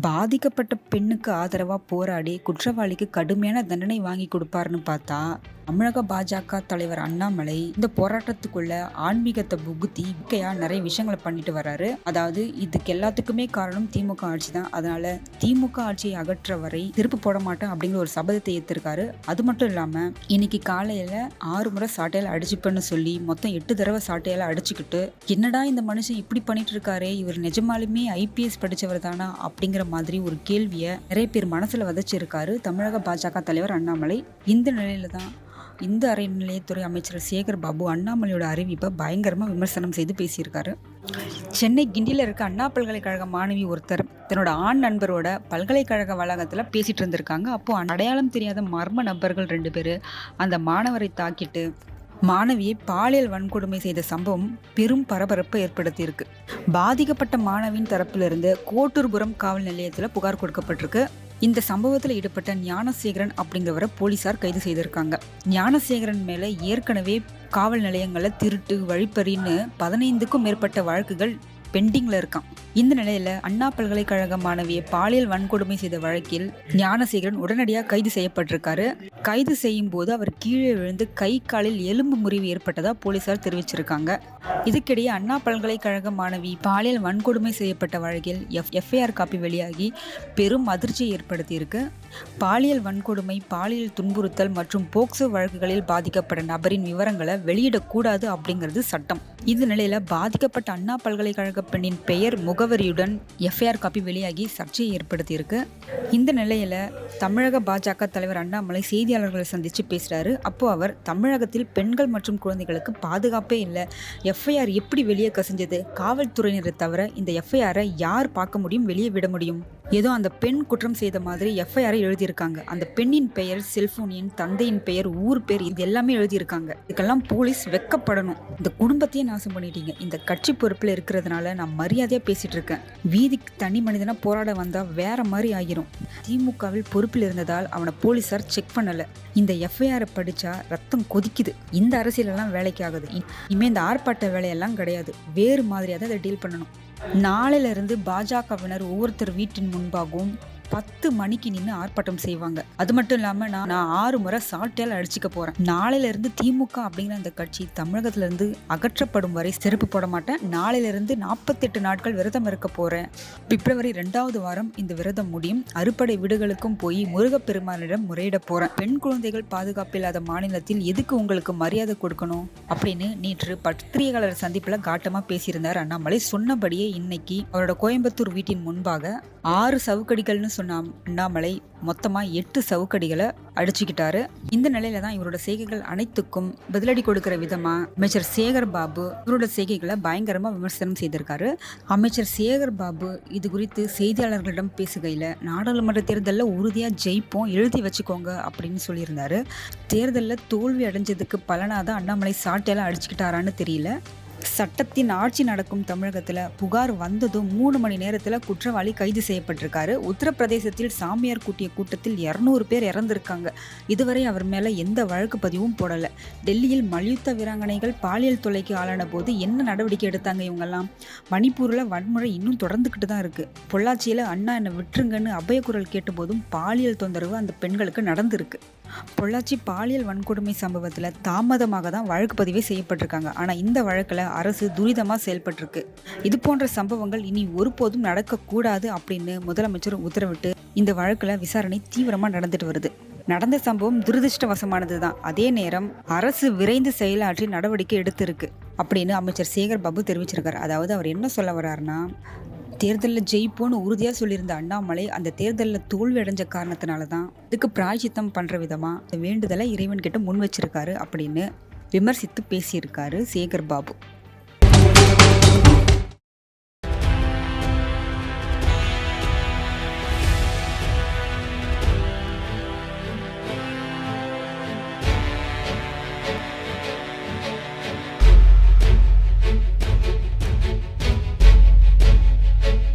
பாதிக்கப்பட்ட பெண்ணுக்கு ஆதரவாக போராடி குற்றவாளிக்கு கடுமையான தண்டனை வாங்கி கொடுப்பாருன்னு பார்த்தா தமிழக பாஜக தலைவர் அண்ணாமலை இந்த போராட்டத்துக்குள்ள ஆன்மீகத்தை புகுத்தி இயற்கையா நிறைய விஷயங்களை பண்ணிட்டு வர்றாரு. அதாவது இதுக்கு எல்லாத்துக்குமே காரணம் திமுக ஆட்சி தான். அதனால திமுக ஆட்சியை அகற்ற வரை திருப்பு போட மாட்டேன் அப்படிங்கிற ஒரு சபதத்தை ஏத்திருக்காரு. அது மட்டும் இல்லாம இன்னைக்கு காலையில ஆறு முறை சாட்டையில அடிச்சுப்பேன்னு சொல்லி மொத்தம் எட்டு தடவை சாட்டையால அடிச்சுக்கிட்டு என்னடா இந்த மனுஷன் இப்படி பண்ணிட்டு இருக்காரே இவர் நிஜமாலுமே ஐபிஎஸ் படிச்சவர் தானா அப்படிங்கிற மாதிரி ஒரு கேள்வியை நிறைய பேர் மனசுல விதைச்சிருக்காரு தமிழக பாஜக தலைவர் அண்ணாமலை. இந்த நிலையில தான் இந்த அறநிலையத்துறை அமைச்சர் சேகர் பாபு அண்ணாமலையோட அறிவிப்பை பயங்கரமாக விமர்சனம் செய்து பேசியிருக்காரு. சென்னை கிண்டியில் இருக்க அண்ணா பல்கலைக்கழக மாணவி ஒருத்தர் தன்னோட ஆண் நண்பரோட பல்கலைக்கழக வளாகத்தில் பேசிட்டு இருந்திருக்காங்க. அப்போ அடையாளம் தெரியாத மர்ம நபர்கள் ரெண்டு பேர் அந்த மாணவரை தாக்கிட்டு மாணவியை பாலியல் வன்கொடுமை செய்த சம்பவம் பெரும் பரபரப்பை ஏற்படுத்தியிருக்கு. பாதிக்கப்பட்ட மாணவியின் தரப்பிலிருந்து கோட்டூர்புரம் காவல் நிலையத்தில் புகார் கொடுக்கப்பட்டிருக்கு. இந்த சம்பவத்தில் ஈடுபட்ட ஞானசேகரன் அப்படிங்கிறவரை போலீசார் கைது செய்திருக்காங்க. ஞானசேகரன் மேலே ஏற்கனவே காவல் நிலையங்களில் திருட்டு வழிப்பறின்னு பதினைந்துக்கும் மேற்பட்ட வழக்குகள் பெண்டிங்ல இருக்கான் இந்த நிலையில அண்ணா பல்கலைக்கழக மாணவியை பாலியல் வன்கொடுமை செய்த வழக்கில் ஞானசேகரன் உடனடியாக கைது செய்யப்பட்டிருக்காரு. கைது செய்யும் போது அவர் கீழே விழுந்து கை காலில் எலும்பு முறிவு ஏற்பட்டதா போலீசார் தெரிவிச்சிருக்காங்க. இதுக்கிடையே அண்ணா பல்கலைக்கழக மாணவி பாலியல் வன்கொடுமை செய்யப்பட்ட வழக்கில் எஃப் எஃப்ஐஆர் காப்பி வெளியாகி பெரும் அதிர்ச்சியை ஏற்படுத்தியிருக்கு. பாலியல் வன்கொடுமை பாலியல் துன்புறுத்தல் மற்றும் போக்சோ வழக்குகளில் பாதிக்கப்பட்ட நபரின் விவரங்களை வெளியிடக்கூடாது அப்படிங்கிறது சட்டம். இந்த நிலையில பாதிக்கப்பட்ட அண்ணா பல்கலைக்கழக பெண்ணின் பெயர் முகவரியுடன் எஃப்ஐஆர் காப்பி வெளியாகி சர்ச்சையை ஏற்படுத்தியிருக்கு. இந்த நிலையில தமிழக பாஜக தலைவர் அண்ணாமலை செய்தியாளர்களை சந்திச்சு பேசுறாரு. அப்போ அவர் தமிழகத்தில் பெண்கள் மற்றும் குழந்தைகளுக்கு பாதுகாப்பே இல்லை. எஃப்ஐஆர் எப்படி வெளியே கசிஞ்சது? காவல்துறையினரை தவிர இந்த எஃப்ஐஆரை யார் பார்க்க முடியும்? வெளியே விட முடியும்? ஏதோ அந்த பெண் குற்றம் செய்த மாதிரி எஃப்ஐஆரை எழுதியிருக்காங்க. அந்த பெண்ணின் பெயர் செல்போன் தந்தையின் பெயர் ஊர் பேர் இது எல்லாமே எழுதியிருக்காங்க. இதுக்கெல்லாம் போலீஸ் வெக்கப்படணும். இந்த குடும்பத்தையே நாசம் பண்ணிட்டீங்க. இந்த கட்சி பொறுப்பில் இருக்கிறதுனால நான் மரியாதையாக பேசிகிட்டு இருக்கேன். வீதிக்கு தனி மனிதனாக போராட வந்தால் வேற மாதிரி ஆகிரும் திமுகவில் பொறுப்பில் இருந்ததால் அவனை போலீசார் செக் பண்ணலை. இந்த எஃப்ஐஆரை படித்தா ரத்தம் கொதிக்குது. இந்த அரசியலெல்லாம் வேலைக்கு ஆகுது. இனிமேல் இந்த ஆர்ப்பாட்ட வேலையெல்லாம் கிடையாது. வேறு மாதிரியாக தான் அதை டீல் பண்ணணும். நாளையிலிருந்து பாஜகவினர் ஒவ்வொருத்தர் வீட்டின் முன்பாகவும் பத்து மணிக்கு நின்று ஆர்ப்பாட்டம் செய்வாங்க. அது மட்டும் இல்லாம நான் நான் ஆறு முறை சாட்டையால் அடிச்சுக்க போறேன். நாளையில இருந்து திமுக அப்படிங்கிற அந்த கட்சி தமிழகத்துல இருந்து அகற்றப்படும் வரை செருப்பு போட மாட்டேன். நாளையில இருந்து நாற்பத்தெட்டு நாட்கள் விரதம் இருக்க போறேன். பிப்ரவரி ரெண்டாவது வாரம் இந்த விரதம் முடியும். அறுப்படை வீடுகளுக்கும் போய் முருகப்பெருமானிடம் முறையிட போறேன். பெண் குழந்தைகள் பாதுகாப்பு இல்லாத மாநிலத்தில் எதுக்கு உங்களுக்கு மரியாதை கொடுக்கணும்? அப்படின்னு நேற்று பத்திரிகையாளர் சந்திப்புல காட்டமா பேசியிருந்தார் அண்ணாமலை. சொன்னபடியே இன்னைக்கு அவரோட கோயம்புத்தூர் வீட்டின் முன்பாக ஆறு சவுக்கடிகள்னு சொன்ன அண்ணாமலை மொத்தமாக எட்டு சவுக்கடிகளை அடிச்சுக்கிட்டாரு. இந்த நிலையில தான் இவரோட செய்கைகள் அனைத்துக்கும் பதிலடி கொடுக்கிற விதமா அமைச்சர் சேகர் பாபு இவரோட செய்கைகளை பயங்கரமா விமர்சனம் செய்திருக்காரு. அமைச்சர் சேகர் பாபு இது குறித்து செய்தியாளர்களிடம் பேசுகையில் நாடாளுமன்ற தேர்தலில் உறுதியாக ஜெயிப்போம் எழுதி வச்சுக்கோங்க அப்படின்னு சொல்லியிருந்தாரு. தேர்தலில் தோல்வி அடைஞ்சதுக்கு பலனாதான் அண்ணாமலை சாட்டையெல்லாம் அடிச்சுக்கிட்டாரான்னு தெரியல. சட்டத்தின் ஆட்சி நடக்கும் தமிழகத்தில் புகார் வந்ததும் மூணு மணி நேரத்தில் குற்றவாளி கைது செய்யப்பட்டிருக்காரு. உத்தரப்பிரதேசத்தில் சாமியார் கூட்டிய கூட்டத்தில் இரநூறு பேர் இறந்திருக்காங்க. இதுவரை அவர் மேலே எந்த வழக்கு பதிவும் போடலை. டெல்லியில் மல்யுத்த வீராங்கனைகள் பாலியல் தொலைக்கு ஆளான போது என்ன நடவடிக்கை எடுத்தாங்க இவங்கெல்லாம்? மணிப்பூரில் வன்முறை இன்னும் தொடர்ந்துக்கிட்டு தான் இருக்குது பொள்ளாச்சியில் அண்ணா என்னை விட்டுருங்கன்னு அபயக்குரல் கேட்டபோதும் பாலியல் தொந்தரவு அந்த பெண்களுக்கு நடந்திருக்கு. பொள்ளாச்சி பாலியல் வன்கொடுமை சம்பவத்தில் தாமதமாக தான் வழக்கு பதிவே செய்யப்பட்டிருக்காங்க. ஆனால் இந்த வழக்கில் அரசு துரிதமாக செயல்பட்டிருக்கு. இது போன்ற சம்பவங்கள் இனி ஒருபோதும் நடக்கக்கூடாது அப்படின்னு முதலமைச்சர் உத்தரவிட்டு இந்த வழக்கில் விசாரணை தீவிரமாக நடந்துட்டு வருது. நடந்த சம்பவம் துரதிருஷ்டவசமானது தான் அதே நேரம் அரசு விரைந்து செயலாற்றி நடவடிக்கை எடுத்திருக்கு அப்படின்னு அமைச்சர் சேகர் பாபு தெரிவிச்சிருக்கார். அதாவது அவர் என்ன சொல்ல வர்றாருன்னா தேர்தலில் ஜெயிப்போன்னு உறுதியாக சொல்லியிருந்த அண்ணாமலை அந்த தேர்தலில் தோல்வி அடைஞ்ச காரணத்தினால தான் இதுக்கு பிராய்ச்சித்தம் பண்ணுற விதமாக இந்த வேண்டுதலை இறைவன் கிட்ட முன் வச்சிருக்காரு அப்படின்னு விமர்சித்து பேசியிருக்காரு சேகர் பாபு.